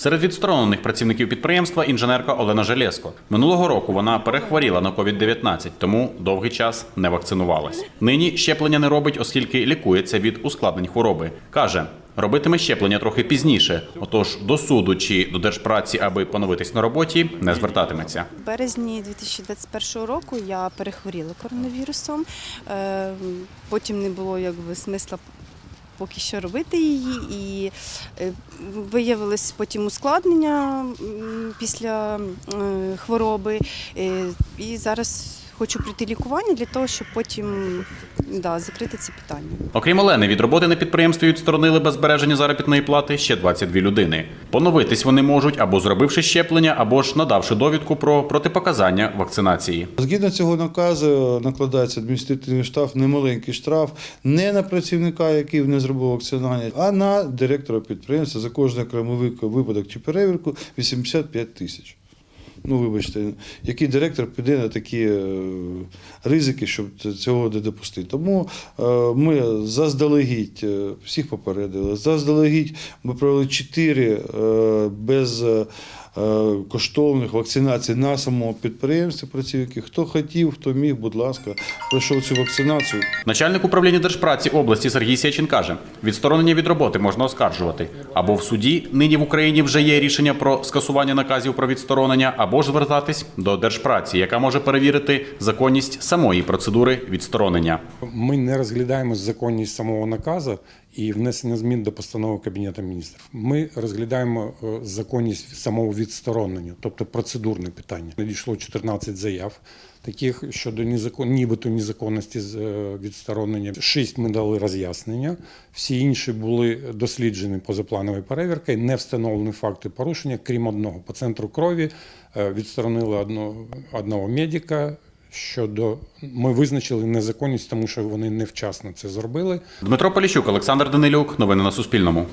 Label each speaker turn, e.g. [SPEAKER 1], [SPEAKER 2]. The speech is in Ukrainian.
[SPEAKER 1] Серед відсторонених працівників підприємства інженерка Олена Желєско. Минулого року вона перехворіла на COVID-19, тому довгий час не вакцинувалась. Нині щеплення не робить, оскільки лікується від ускладнень хвороби. Каже, робитиме щеплення трохи пізніше, отож до суду чи до держпраці, аби поновитись на роботі, не звертатиметься.
[SPEAKER 2] В березні 2021 року я перехворіла коронавірусом. Е, Потім не було якби смисла поки що робити її, і е, виявилось потім ускладнення після е, хвороби. Е, І зараз хочу пройти лікування для того, щоб потім да, закрити це питання.
[SPEAKER 1] Окрім Олени, від роботи на підприємстві відсторонили без збереження заробітної плати ще 22 людини. Поновитись вони можуть або зробивши щеплення, або ж надавши довідку про протипоказання вакцинації.
[SPEAKER 3] Згідно цього наказу накладається адміністративний штраф, немаленький штраф не на працівника, який не зробив вакцинування, а на директора підприємства за кожний окремий вик- випадок чи перевірку 85 тисяч. Ну, вибачте, який директор піде на такі е, ризики, щоб цього не допустити. Тому е, ми заздалегідь е, всіх попередили. Заздалегідь ми провели чотири без коштовних вакцинацій на самому підприємстві працівників. Хто хотів, хто міг, будь ласка, пройшов цю вакцинацію.
[SPEAKER 1] Начальник управління Держпраці області Сергій Сячин каже, відсторонення від роботи можна оскаржувати. Або в суді нині в Україні вже є рішення про скасування наказів про відсторонення, або ж звертатись до Держпраці, яка може перевірити законність самої процедури відсторонення.
[SPEAKER 4] Ми не розглядаємо законність самого наказу і внесення змін до постанови Кабінету міністрів. Ми розглядаємо е, законність самого відсторонення, тобто процедурне питання. Надійшло 14 заяв. Таких щодо незакон... нібито незаконності з е, відсторонення. Шість ми дали роз'яснення. Всі інші були досліджені позаплановою перевіркою. Не встановлені факти порушення, крім одного. По центру крові е, відсторонили одного, одного медика. Щодо ми визначили незаконність, тому що вони невчасно це зробили.
[SPEAKER 1] Дмитро Поліщук, Олександр Данилюк. Новини на Суспільному.